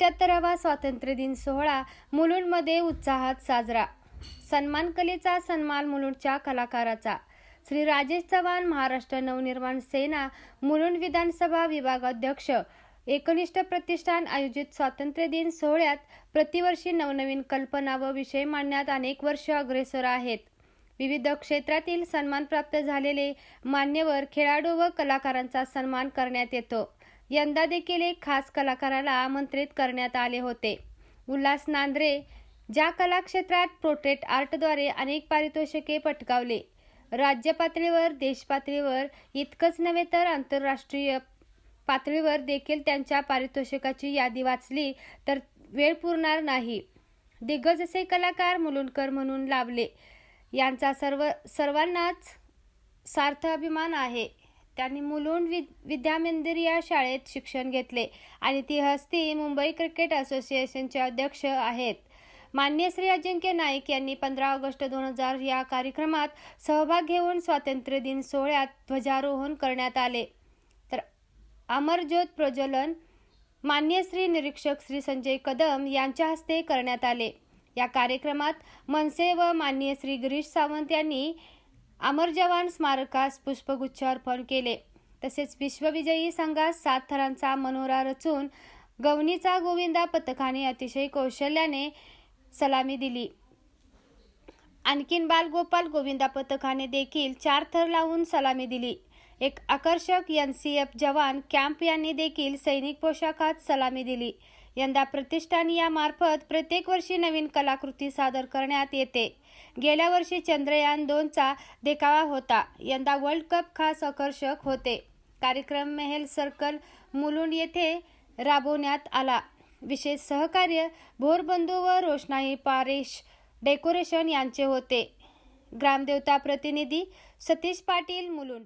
एकाहत्तरावा स्वातंत्र्य दिन सोहळा मुलुंडमध्ये उत्साहात साजरा. सन्मान कलेचा सन्मान मुलुंडच्या कलाकाराचा. श्री राजेश चव्हाण महाराष्ट्र नवनिर्माण सेना मुलुंड विधानसभा विभागाध्यक्ष. एकनिष्ठ प्रतिष्ठान आयोजित स्वातंत्र्य दिन सोहळ्यात प्रतिवर्षी नवनवीन कल्पना व विषय मांडण्यात अनेक वर्ष अग्रेसर आहेत. विविध क्षेत्रातील सन्मान प्राप्त झालेले मान्यवर खेळाडू व कलाकारांचा सन्मान करण्यात येतो. यंदा देखील एक खास कलाकाराला आमंत्रित करण्यात आले होते. उल्हास नांद्रे ज्या कला क्षेत्रात प्रोटेट आर्टद्वारे अनेक पारितोषिके पटकावले राज्य पातळीवर देशपातळीवर इतकंच नव्हे तर आंतरराष्ट्रीय पातळीवर देखील त्यांच्या पारितोषिकाची यादी वाचली तर वेळ पुरणार नाही. दिग्गज असे कलाकार मुलुंडकर म्हणून लाभले. यांचा सर्व सर्वांनाच सार्थ अभिमान आहे. त्यांनी मुलुंड वि विद्यामंदिर या शाळेत शिक्षण घेतले आणि ती हस्ती मुंबई क्रिकेट असोसिएशनचे अध्यक्ष आहेत. मान्य श्री अजिंक्य नाईक यांनी पंधरा ऑगस्ट दोन हजार या कार्यक्रमात सहभाग घेऊन स्वातंत्र्य दिन सोहळ्यात ध्वजारोहण करण्यात आले. तर अमरज्योत प्रज्वलन मान्य श्री निरीक्षक श्री संजय कदम यांच्या हस्ते करण्यात आले. या कार्यक्रमात मनसे व मान्य श्री गिरीश सावंत यांनी अमर जवान स्मारकास पुष्पगुच्छ अर्पण केले. तसेच विश्वविजयी संघात सात थरांचा मनोरा रचून गवनीचा गोविंदा पथकाने अतिशय कौशल्याने सलामी दिली. आणखीन बालगोपाल गोविंदा पथकाने देखील चार थर लावून सलामी दिली. एक आकर्षक एन सी एफ जवान कॅम्प यांनी देखील सैनिक पोशाखात सलामी दिली. यंदा प्रतिष्ठान यामार्फत प्रत्येक वर्षी नवीन कलाकृती सादर करण्यात येते. गेल्या वर्षी चंद्रयान दोनचा देखावा होता. यंदा वर्ल्ड कप खास आकर्षक होते. कार्यक्रम मेहेल सर्कल मुलुंड येथे राबवण्यात आला. विशेष सहकार्य भोरबंधू व रोषणाई पारेश डेकोरेशन यांचे होते. ग्रामदेवता प्रतिनिधी सतीश पाटील मुलुंड